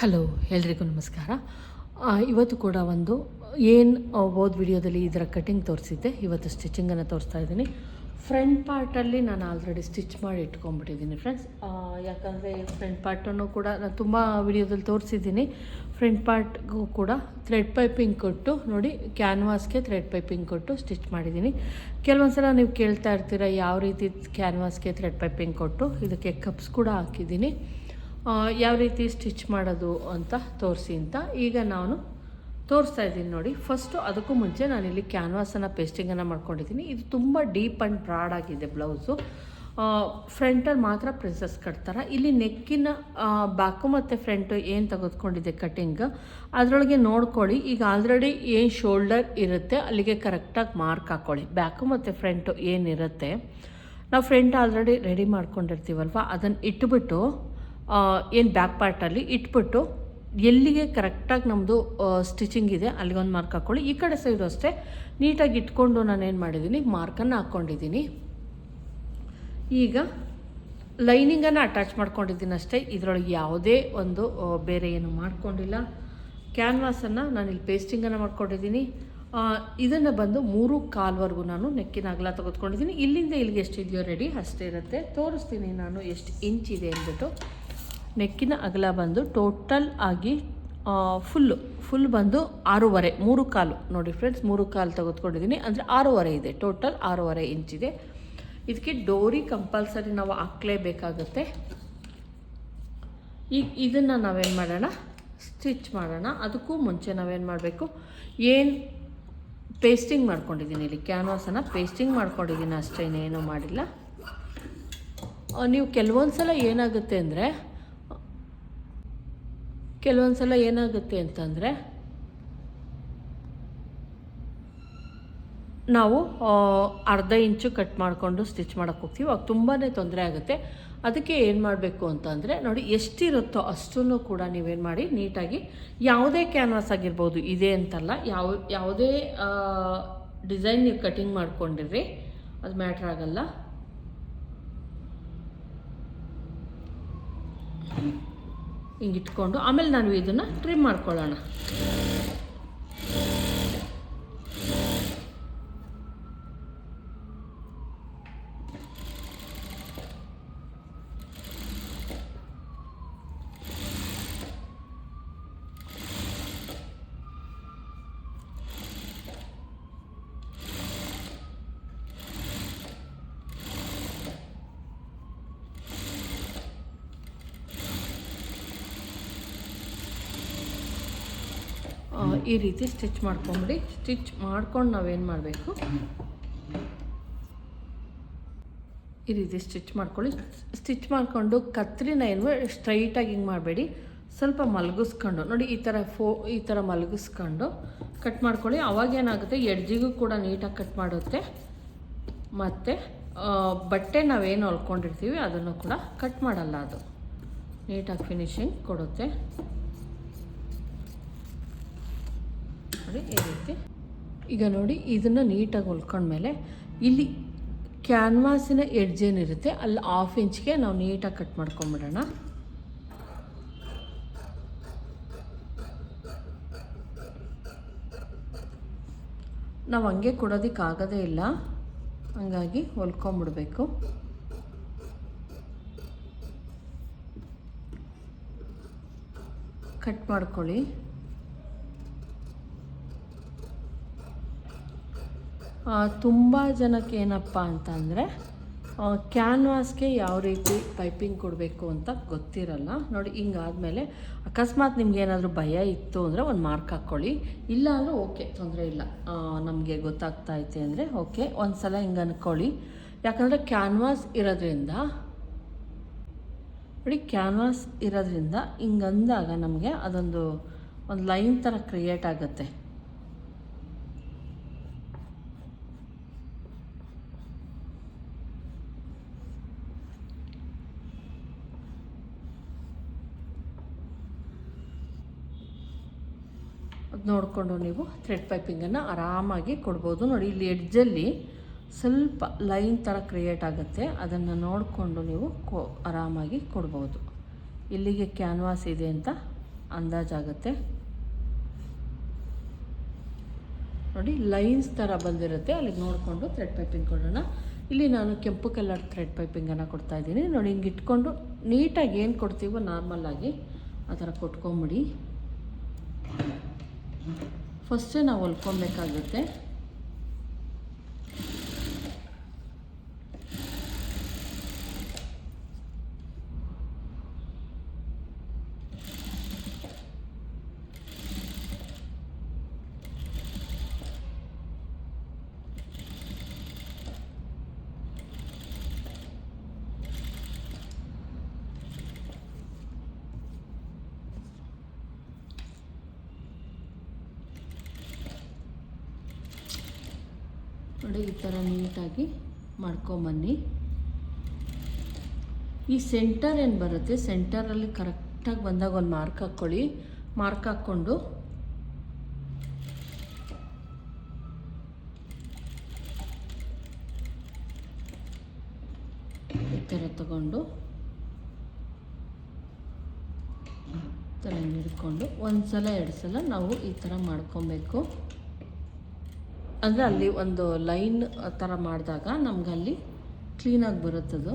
Hello, ಎಲ್ರಿಗೂ ನಮಸ್ಕಾರ. ಇವತ್ತು ಕೂಡ ಒಂದು ಏನು ಹೋದ ವಿಡಿಯೋದಲ್ಲಿ ಇದರ ಕಟಿಂಗ್ ತೋರಿಸಿದ್ದೆ. ಇವತ್ತು ಸ್ಟಿಚಿಂಗನ್ನು ತೋರಿಸ್ತಾ ಇದ್ದೀನಿ. ಫ್ರಂಟ್ ಪಾರ್ಟಲ್ಲಿ ನಾನು ಆಲ್ರೆಡಿ ಸ್ಟಿಚ್ ಮಾಡಿ ಇಟ್ಕೊಂಡ್ಬಿಟ್ಟಿದ್ದೀನಿ ಫ್ರೆಂಡ್ಸ್ ಯಾಕಂದರೆ ಫ್ರಂಟ್ ಪಾರ್ಟನ್ನು ಕೂಡ ನಾನು ತುಂಬ ವಿಡಿಯೋದಲ್ಲಿ ತೋರಿಸಿದ್ದೀನಿ. ಫ್ರಂಟ್ ಪಾರ್ಟ್ಗೂ ಕೂಡ ಥ್ರೆಡ್ ಪೈಪಿಂಗ್ ಕೊಟ್ಟು ನೋಡಿ ಕ್ಯಾನ್ವಾಸ್ಗೆ ಥ್ರೆಡ್ ಪೈಪಿಂಗ್ ಕೊಟ್ಟು ಸ್ಟಿಚ್ ಮಾಡಿದ್ದೀನಿ. ಕೆಲವೊಂದು ಸಲ ನೀವು ಕೇಳ್ತಾ ಇರ್ತೀರ, ಯಾವ ರೀತಿ ಕ್ಯಾನ್ವಾಸ್ಗೆ ಥ್ರೆಡ್ ಪೈಪಿಂಗ್ ಕೊಟ್ಟು, ಇದಕ್ಕೆ ಕಪ್ಸ್ ಕೂಡ ಹಾಕಿದ್ದೀನಿ. ಯಾವ ರೀತಿ ಸ್ಟಿಚ್ ಮಾಡೋದು ಅಂತ ತೋರಿಸಿ ಅಂತ ಈಗ ನಾನು ತೋರಿಸ್ತಾ ಇದ್ದೀನಿ ನೋಡಿ. ಫಸ್ಟು ಅದಕ್ಕೂ ಮುಂಚೆ ನಾನಿಲ್ಲಿ ಕ್ಯಾನ್ವಾಸನ್ನು, ಪೇಸ್ಟಿಂಗನ್ನು ಮಾಡ್ಕೊಂಡಿದ್ದೀನಿ. ಇದು ತುಂಬ ಡೀಪ್ ಆ್ಯಂಡ್ ಬ್ರಾಡ್ ಆಗಿದೆ ಬ್ಲೌಸು. ಫ್ರಂಟಲ್ಲಿ ಮಾತ್ರ ಪ್ರಿನ್ಸಸ್ ಕಟ್ತಾರೆ ಇಲ್ಲಿ ನೆಕ್ಕಿನ ಬ್ಯಾಕು ಮತ್ತು ಫ್ರಂಟು ಏನು ತೆಗೆದುಕೊಂಡಿದೆ ಕಟಿಂಗ್ ಅದರೊಳಗೆ ನೋಡ್ಕೊಳ್ಳಿ. ಈಗ ಆಲ್ರೆಡಿ ಏನು ಶೋಲ್ಡರ್ ಇರುತ್ತೆ, ಅಲ್ಲಿಗೆ ಕರೆಕ್ಟಾಗಿ ಮಾರ್ಕ್ ಹಾಕ್ಕೊಳ್ಳಿ ಬ್ಯಾಕು ಮತ್ತು ಫ್ರಂಟು ಏನಿರುತ್ತೆ. ನಾವು ಫ್ರಂಟ್ ಆಲ್ರೆಡಿ ರೆಡಿ ಮಾಡ್ಕೊಂಡಿರ್ತೀವಲ್ವ? ಅದನ್ನು ಇಟ್ಬಿಟ್ಟು ಏನು ಬ್ಯಾಕ್ ಪಾರ್ಟಲ್ಲಿ ಇಟ್ಬಿಟ್ಟು ಎಲ್ಲಿಗೆ ಕರೆಕ್ಟಾಗಿ ನಮ್ಮದು ಸ್ಟಿಚಿಂಗ್ ಇದೆ ಅಲ್ಲಿಗೊಂದು ಮಾರ್ಕ್ ಹಾಕ್ಕೊಳ್ಳಿ ಈ ಕಡೆ ಸೈಡು ಅಷ್ಟೇ. ನೀಟಾಗಿ ಇಟ್ಕೊಂಡು ನಾನು ಏನು ಮಾಡಿದ್ದೀನಿ ಮಾರ್ಕನ್ನು ಹಾಕ್ಕೊಂಡಿದ್ದೀನಿ ಈಗ ಲೈನಿಂಗನ್ನು ಅಟ್ಯಾಚ್ ಮಾಡ್ಕೊಂಡಿದ್ದೀನಿ ಅಷ್ಟೇ. ಇದರೊಳಗೆ ಯಾವುದೇ ಒಂದು ಬೇರೆ ಏನು ಮಾಡ್ಕೊಂಡಿಲ್ಲ. ಕ್ಯಾನ್ವಾಸನ್ನು ನಾನು ಇಲ್ಲಿ ಪೇಸ್ಟಿಂಗನ್ನು ಮಾಡ್ಕೊಂಡಿದ್ದೀನಿ ಇದನ್ನು ಬಂದು ಮೂರು ಕಾಲ್ವರೆಗೂ ನಾನು ನೆಕ್ಕಿನ ಅಗಲ ತೆಗೆದುಕೊಂಡಿದ್ದೀನಿ ಇಲ್ಲಿಂದ ಇಲ್ಲಿಗೆ ಎಷ್ಟಿದೆಯೋ ರೆಡಿ ಅಷ್ಟೇ ಇರುತ್ತೆ. ತೋರಿಸ್ತೀನಿ ನಾನು ಎಷ್ಟು ಇಂಚ್ ಇದೆ ಅಂದ್ಬಿಟ್ಟು. ನೆಕ್ಕಿನ ಅಗಲ ಬಂದು ಟೋಟಲ್ ಆಗಿ ಫುಲ್ಲು ಫುಲ್ ಬಂದು ಆರೂವರೆ, ಮೂರು ಕಾಲು. ನೋಡಿ ಫ್ರೆಂಡ್ಸ್ ಮೂರು ಕಾಲು ತೆಗೆದುಕೊಂಡಿದ್ದೀನಿ. ಅಂದರೆ ಆರೂವರೆ ಇದೆ. ಟೋಟಲ್ ಆರೂವರೆ ಇಂಚಿದೆ ಇದಕ್ಕೆ ಡೋರಿ ಕಂಪಲ್ಸರಿ ನಾವು ಹಾಕ್ಲೇಬೇಕಾಗತ್ತೆ. ಈಗ ಇದನ್ನು ನಾವೇನು ಮಾಡೋಣ? ಸ್ಟಿಚ್ ಮಾಡೋಣ. ಅದಕ್ಕೂ ಮುಂಚೆ ನಾವೇನು ಮಾಡಬೇಕು? ಏನು ಪೇಸ್ಟಿಂಗ್ ಮಾಡ್ಕೊಂಡಿದ್ದೀನಿ ಇಲ್ಲಿ? ಕ್ಯಾನ್ವಾಸನ್ನು ಪೇಸ್ಟಿಂಗ್ ಮಾಡ್ಕೊಂಡಿದ್ದೀನಿ ಅಷ್ಟೇ, ಇನ್ನೇನು ಮಾಡಿಲ್ಲ. ನೀವು ಕೆಲವೊಂದು ಸಲ ಏನಾಗುತ್ತೆ ಅಂದರೆ ಕೆಲವೊಂದು ಸಲ ಏನಾಗುತ್ತೆ ಅಂತಂದರೆ, ನಾವು ಅರ್ಧ ಇಂಚು ಕಟ್ ಮಾಡಿಕೊಂಡು ಸ್ಟಿಚ್ ಮಾಡೋಕ್ಕೆ ಹೋಗ್ತೀವಿ. ಅವಾಗ ತುಂಬಾ ತೊಂದರೆ ಆಗುತ್ತೆ. ಅದಕ್ಕೆ ಏನು ಮಾಡಬೇಕು ಅಂತಂದರೆ, ನೋಡಿ ಎಷ್ಟಿರುತ್ತೋ ಅಷ್ಟನ್ನು ಕೂಡ ನೀವೇನು ಮಾಡಿ, ನೀಟಾಗಿ ಯಾವುದೇ ಕ್ಯಾನ್ವಾಸ್ ಆಗಿರ್ಬೋದು, ಇದೆ ಅಂತಲ್ಲ, ಯಾವ, ಯಾವುದೇ ಡಿಸೈನ್ ನೀವು ಕಟಿಂಗ್ ಮಾಡ್ಕೊಂಡಿರ್ರಿ, ಅದು ಮ್ಯಾಟ್ರ್ ಆಗಲ್ಲ. ಹಿಂಗೆ ಇಟ್ಕೊಂಡು ಆಮೇಲೆ ನಾನು ಇದನ್ನು ಟ್ರಿಮ್ ಮಾಡ್ಕೊಳ್ಳೋಣ ಆ, ಈ ರೀತಿ ಸ್ಟಿಚ್ ಮಾಡ್ಕೊಂಬಿಡಿ. ಸ್ಟಿಚ್ ಮಾಡ್ಕೊಂಡು ನಾವೇನು ಮಾಡಬೇಕು? ಈ ರೀತಿ ಸ್ಟಿಚ್ ಮಾಡ್ಕೊಳ್ಳಿ. ಸ್ಟಿಚ್ ಮಾಡಿಕೊಂಡು ಕತ್ರಿನ ಏನು ಸ್ಟ್ರೈಟಾಗಿ ಹಿಂಗೆ ಮಾಡಬೇಡಿ. ಸ್ವಲ್ಪ ಮಲಗಿಸ್ಕೊಂಡು, ನೋಡಿ ಈ ಥರ ಫೋ, ಈ ಥರ ಮಲಗಿಸ್ಕೊಂಡು ಕಟ್ ಮಾಡ್ಕೊಳ್ಳಿ. ಅವಾಗೇನಾಗುತ್ತೆ ಎಡ್ಜಿಗೂ ಕೂಡ ನೀಟಾಗಿ ಕಟ್ ಮಾಡುತ್ತೆ. ಮತ್ತು ಬಟ್ಟೆ ನಾವೇನು ಹೊಲ್ಕೊಂಡಿರ್ತೀವಿ, ಅದನ್ನು ಕೂಡ ಕಟ್ ಮಾಡಲ್ಲ ಅದು. ನೀಟಾಗಿ ಫಿನಿಶಿಂಗ್ ಕೊಡುತ್ತೆ. ನೋಡಿ, ಈ ರೀತಿ. ಈಗ ನೋಡಿ, ಇದನ್ನು ನೀಟಾಗಿ ಹೊಲ್ಕೊಂಡ್ಮೇಲೆ ಇಲ್ಲಿ ಕ್ಯಾನ್ವಾಸಿನ ಎಡ್ಜ್ ಏನಿರುತ್ತೆ, ಅಲ್ಲಿ ಹಾಫ್ ಇಂಚ್ಗೆ ನಾವು ನೀಟಾಗಿ ಕಟ್ ಮಾಡ್ಕೊಂಬಿಡೋಣ. ನಾವು ಹಂಗೆ ಕೊಡೋದಕ್ಕಾಗೋದೇ ಇಲ್ಲ. ಹಂಗಾಗಿ ಹೊಲ್ಕೊಂಬಿಡ್ಬೇಕು. ಕಟ್ ಮಾಡ್ಕೊಳ್ಳಿ. ತುಂಬ ಜನಕ್ಕೆ ಏನಪ್ಪ ಅಂತಂದರೆ ಕ್ಯಾನ್ವಾಸ್ಗೆ ಯಾವ ರೀತಿ ಪೈಪಿಂಗ್ ಕೊಡಬೇಕು ಅಂತ ಗೊತ್ತಿರಲ್ಲ. ನೋಡಿ, ಹಿಂಗಾದಮೇಲೆ ಅಕಸ್ಮಾತ್ ನಿಮ್ಗೆ ಏನಾದರೂ ಭಯ ಇತ್ತು ಅಂದರೆ ಒಂದು ಮಾರ್ಕ್ ಹಾಕ್ಕೊಳ್ಳಿ ಇಲ್ಲ ಅಂದರೆ ಓಕೆ ತೊಂದರೆ ಇಲ್ಲ. ನಮಗೆ ಗೊತ್ತಾಗ್ತಾ ಐತೆ ಅಂದರೆ ಓಕೆ ಒಂದು ಸಲ ಹಿಂಗೆ ಅನ್ಕೊಳ್ಳಿ. ಯಾಕಂದರೆ ಕ್ಯಾನ್ವಾಸ್ ಇರೋದ್ರಿಂದ, ನೋಡಿ ಕ್ಯಾನ್ವಾಸ್ ಇರೋದ್ರಿಂದ ಹಿಂಗೆ ಅಂದಾಗ ನಮಗೆ ಅದೊಂದು, ಒಂದು ಲೈನ್ ಥರ ಕ್ರಿಯೇಟ್ ಆಗುತ್ತೆ. ನೋಡಿಕೊಂಡು ನೀವು ಥ್ರೆಡ್ ಪೈಪಿಂಗನ್ನು ಆರಾಮಾಗಿ ಕೊಡ್ಬೋದು. ನೋಡಿ, ಇಲ್ಲಿ ಎಡ್ಜಲ್ಲಿ ಸ್ವಲ್ಪ ಲೈನ್ ಥರ ಕ್ರಿಯೇಟ್ ಆಗುತ್ತೆ. ಅದನ್ನು ನೋಡಿಕೊಂಡು ನೀವು ಕೊ, ಆರಾಮಾಗಿ ಕೊಡ್ಬೋದು. ಇಲ್ಲಿಗೆ ಕ್ಯಾನ್ವಾಸ್ ಇದೆ ಅಂತ ಅಂದಾಜಾಗುತ್ತೆ ನೋಡಿ ಲೈನ್ಸ್ ಥರ ಬಂದಿರುತ್ತೆ. ಅಲ್ಲಿಗೆ ನೋಡಿಕೊಂಡು ಥ್ರೆಡ್ ಪೈಪಿಂಗ್ ಕೊಡೋಣ. ಇಲ್ಲಿ ನಾನು ಕೆಂಪು ಕಲರ್ ಥ್ರೆಡ್ ಪೈಪಿಂಗನ್ನು ಕೊಡ್ತಾ ಇದ್ದೀನಿ. ನೋಡಿ, ಹಿಂಗೆ ಇಟ್ಕೊಂಡು ನೀಟಾಗಿ ಏನು ಕೊಡ್ತೀವೋ ನಾರ್ಮಲಾಗಿ ಆ ಥರ ಕೊಟ್ಕೊಂಬಿಡಿ. ಫಸ್ಟೇ ನಾವು ಹೊಲ್ಕೊಬೇಕಾಗುತ್ತೆ ನೋಡಿ, ಈ ಥರ ನೀಟಾಗಿ ಮಾಡ್ಕೊಂಬನ್ನಿ. ಈ ಸೆಂಟರ್ ಏನು ಬರುತ್ತೆ? ಸೆಂಟರಲ್ಲಿ ಕರೆಕ್ಟಾಗಿ ಬಂದಾಗ ಒಂದು ಮಾರ್ಕ್ ಹಾಕ್ಕೊಳ್ಳಿ ಮಾರ್ಕ್ ಹಾಕ್ಕೊಂಡು. ಈ ಥರ ತಗೊಂಡು. ಈ ಥರ ಹಿಡ್ಕೊಂಡು. ಒಂದು ಸಲ ಎರಡು ಸಲ ನಾವು ಈ ಥರ ಮಾಡ್ಕೊಬೇಕು. ಅಂದರೆ ಅಲ್ಲಿ ಒಂದು ಲೈನ್ ಥರ ಮಾಡಿದಾಗ ನಮ್ಗೆ ಅಲ್ಲಿ ಕ್ಲೀನಾಗಿ ಬರುತ್ತದು.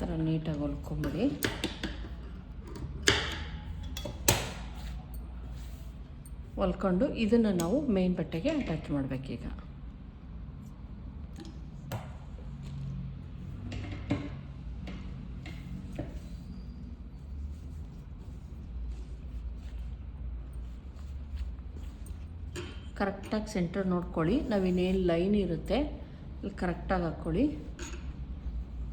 ಥರ ನೀಟಾಗಿ ಹೊಲ್ಕೊಂಬಿಡಿ. ಹೊಲ್ಕೊಂಡು ಇದನ್ನು ನಾವು ಮೇನ್ ಬಟ್ಟೆಗೆ ಅಟ್ಯಾಚ್ ಮಾಡಬೇಕೀಗ. ಕರೆಕ್ಟಾಗಿ ಸೆಂಟರ್ ನೋಡ್ಕೊಳ್ಳಿ. ನಾವಿನ್ನೇನು ಲೈನ್ ಇರುತ್ತೆ ಇಲ್ಲಿ ಕರೆಕ್ಟಾಗಿ ಹಾಕ್ಕೊಳ್ಳಿ.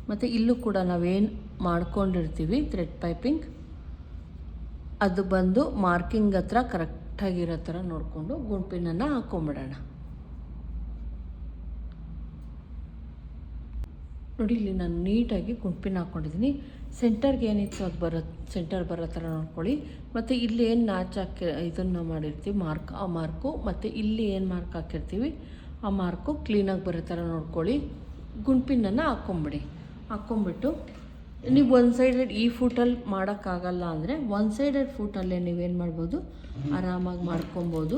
ಮತ್ತು ಇಲ್ಲೂ ಕೂಡ ನಾವೇನು ಮಾಡ್ಕೊಂಡಿರ್ತೀವಿ ಥ್ರೆಡ್ ಪೈಪಿಂಗ್ ಅದು ಬಂದು ಮಾರ್ಕಿಂಗ್ ಹತ್ರ ಕರೆಕ್ಟಾಗಿರೋ ಥರ ನೋಡಿಕೊಂಡು ಗುಂಪಿನನ್ನು ಹಾಕೊಂಬಿಡೋಣ. ನೋಡಿ ಇಲ್ಲಿ ನಾನು ನೀಟಾಗಿ ಗುಂಪಿನ ಹಾಕ್ಕೊಂಡಿದ್ದೀನಿ ಸೆಂಟರ್ಗೆ ಏನಿತ್ತು ಅದು ಬರೋ ಸೆಂಟರ್ ಬರೋ ಥರ ನೋಡ್ಕೊಳ್ಳಿ. ಮತ್ತು ಇಲ್ಲಿ ಏನು ನಾಚ್ ಹಾಕಿ, ಇದನ್ನು ಮಾಡಿರ್ತೀವಿ ಮಾರ್ಕ್ ಆ ಮಾರ್ಕು ಮತ್ತು ಇಲ್ಲಿ ಏನು ಮಾರ್ಕ್ ಹಾಕಿರ್ತೀವಿ, ಆ ಮಾರ್ಕು ಕ್ಲೀನಾಗಿ ಬರೋ ಥರ ನೋಡ್ಕೊಳ್ಳಿ. ಗುಂಪಿನನ್ನು ಹಾಕ್ಕೊಂಬಿಡಿ ಹಾಕ್ಕೊಂಬಿಟ್ಟು ನೀವು ಒನ್ ಸೈಡೆಡ್ ಈ ಫುಟಲ್ಲಿ ಮಾಡೋಕ್ಕಾಗಲ್ಲ ಅಂದರೆ ಒನ್ ಸೈಡೆಡ್ ಫುಟಲ್ಲೇ ನೀವೇನು ಮಾಡ್ಬೋದು, ಆರಾಮಾಗಿ ಮಾಡ್ಕೊಬೋದು.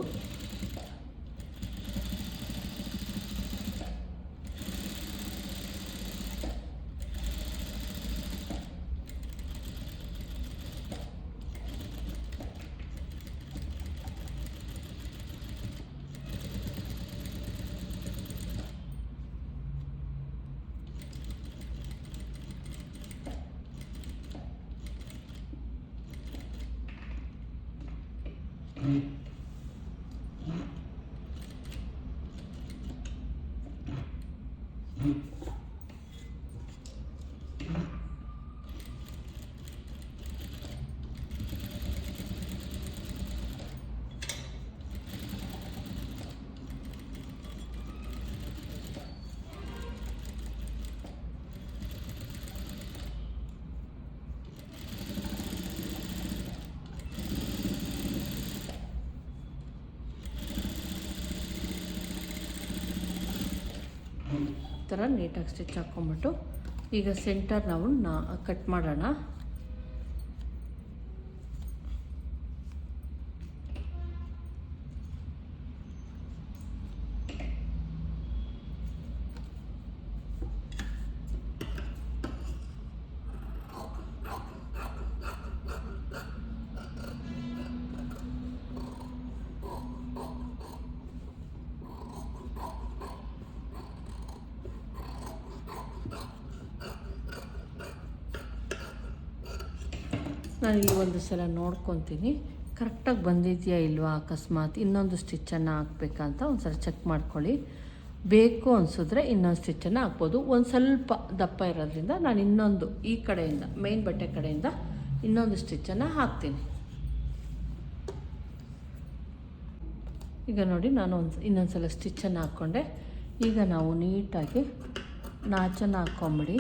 Amen. ಈ ಥರ ನೀಟಾಗಿ ಸ್ಟಿಚ್ ಹಾಕ್ಕೊಂಬಿಟ್ಟು ಈಗ ಸೆಂಟರ್ ನಾವು ನಾ ಕಟ್ ಮಾಡೋಣ. ನಾನು ಇಲ್ಲಿ ಒಂದು ಸಲ ನೋಡ್ಕೊತೀನಿ. ಕರೆಕ್ಟಾಗಿ ಬಂದಿದೆಯಾ ಇಲ್ವಾ ಅಕಸ್ಮಾತ್? ಇನ್ನೊಂದು ಸ್ಟಿಚ್ಚನ್ನು ಹಾಕ್ಬೇಕಂತ ಒಂದು ಸಲ ಚೆಕ್ ಮಾಡ್ಕೊಳ್ಳಿ. ಬೇಕು ಅನಿಸಿದ್ರೆ ಇನ್ನೊಂದು ಸ್ಟಿಚ್ಚನ್ನು ಹಾಕ್ಬೋದು. ಒಂದು ಸ್ವಲ್ಪ ದಪ್ಪ ಇರೋದ್ರಿಂದ ನಾನು ಇನ್ನೊಂದು ಈ ಕಡೆಯಿಂದ ಮೇನ್ ಬಟ್ಟೆ ಕಡೆಯಿಂದ ಇನ್ನೊಂದು ಸ್ಟಿಚ್ಚನ್ನು ಹಾಕ್ತೀನಿ. ಈಗ ನೋಡಿ ನಾನು ಒಂದು ಇನ್ನೊಂದು ಸಲ ಸ್ಟಿಚ್ಚನ್ನು ಹಾಕ್ಕೊಂಡೆ. ಈಗ ನಾವು ನೀಟಾಗಿ ನಾಚನ್ನು ಹಾಕ್ಕೊಂಬಿಡಿ.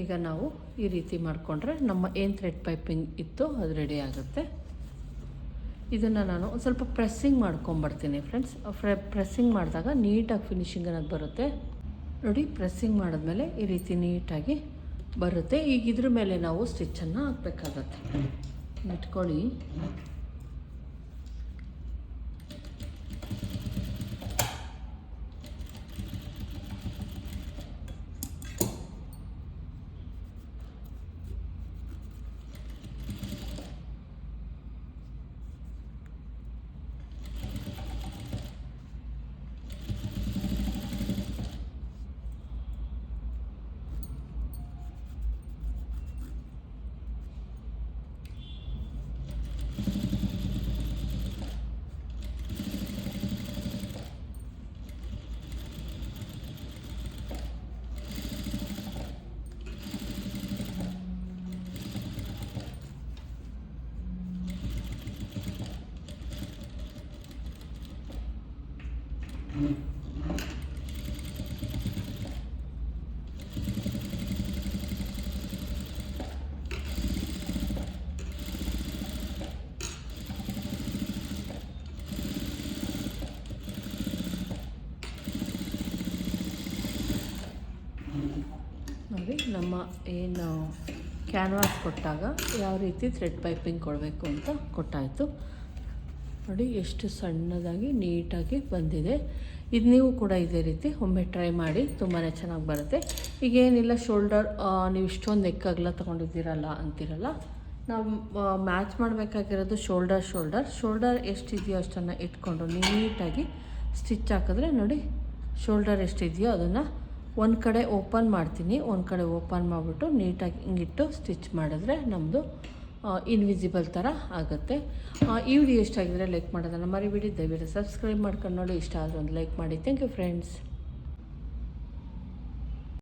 ಈಗ ನಾವು ಈ ರೀತಿ ಮಾಡಿಕೊಂಡ್ರೆ ನಮ್ಮ ಏನು ಥ್ರೆಡ್ ಪೈಪಿಂಗ್ ಇತ್ತು ಅದು ರೆಡಿ ಆಗುತ್ತೆ. ಇದನ್ನು ನಾನು ಒಂದು ಸ್ವಲ್ಪ ಪ್ರೆಸ್ಸಿಂಗ್ ಮಾಡ್ಕೊಂಬರ್ತೀನಿ ಫ್ರೆಂಡ್ಸ್ ಫ್ರೆ ಪ್ರೆಸ್ಸಿಂಗ್ ಮಾಡಿದಾಗ ನೀಟಾಗಿ ಫಿನಿಶಿಂಗ್ ಅನ್ನೋದು ಬರುತ್ತೆ. ನೋಡಿ ಪ್ರೆಸ್ಸಿಂಗ್ ಮಾಡಿದ್ಮೇಲೆ ಈ ರೀತಿ ನೀಟಾಗಿ ಬರುತ್ತೆ. ಈಗ ಇದ್ರ ಮೇಲೆ ನಾವು ಸ್ಟಿಚ್ಚನ್ನು ಹಾಕಬೇಕಾಗತ್ತೆ. ಇಟ್ಕೊಳ್ಳಿ ನೋಡಿ ನಮ್ಮ, ಏನು ಕ್ಯಾನ್ವಾಸ್ ಕೊಟ್ಟಾಗ ಯಾವ ರೀತಿ ಥ್ರೆಡ್ ಪೈಪಿಂಗ್ ಕೊಡಬೇಕು ಅಂತ ಕೊಟ್ಟಾಯಿತು. ನೋಡಿ, ಎಷ್ಟು ಸಣ್ಣದಾಗಿ, ನೀಟಾಗಿ ಬಂದಿದೆ. ಇದು ನೀವು ಕೂಡ ಇದೇ ರೀತಿ ಒಮ್ಮೆ ಟ್ರೈ ಮಾಡಿ ತುಂಬಾ ಚೆನ್ನಾಗಿ ಬರುತ್ತೆ. ಈಗೇನಿಲ್ಲ ಶೋಲ್ಡರ್ ನೀವು ಇಷ್ಟೊಂದು ನೆಕ್ಕಾಗಲ ತೊಗೊಂಡಿದ್ದೀರಲ್ಲ ಅಂತಿರಲ್ಲ, ನಾವು ಮ್ಯಾಚ್ ಮಾಡಬೇಕಾಗಿರೋದು ಶೋಲ್ಡರ್ ಶೋಲ್ಡರ್ ಶೋಲ್ಡರ್ ಎಷ್ಟಿದೆಯೋ ಅಷ್ಟನ್ನು ಇಟ್ಕೊಂಡು ನೀಟಾಗಿ ಸ್ಟಿಚ್ ಹಾಕಿದ್ರೆ ನೋಡಿ ಶೋಲ್ಡರ್ ಎಷ್ಟಿದೆಯೋ ಅದನ್ನು ಒಂದು ಕಡೆ ಓಪನ್ ಮಾಡ್ತೀನಿ, ಒಂದು ಕಡೆ ಓಪನ್ ಮಾಡಿಬಿಟ್ಟು ನೀಟಾಗಿ ಹಿಂಗಿಟ್ಟು ಸ್ಟಿಚ್ ಮಾಡಿದ್ರೆ ನಮ್ಮದು ಇನ್ವಿಸಿಬಲ್ ಥರ ಆಗುತ್ತೆ. ಈ ವಿಡಿಯೋ ಇಷ್ಟ ಆಗಿದ್ರೆ ಲೈಕ್ ಮಾಡೋದನ್ನು ಮರಿಬೇಡಿ. ದಯವಿಟ್ಟು ಸಬ್ಸ್ಕ್ರೈಬ್ ಮಾಡ್ಕೊಂಡು ನೋಡಿ. ಇಷ್ಟ ಆದರೆ ಒಂದು ಲೈಕ್ ಮಾಡಿ. Thank you friends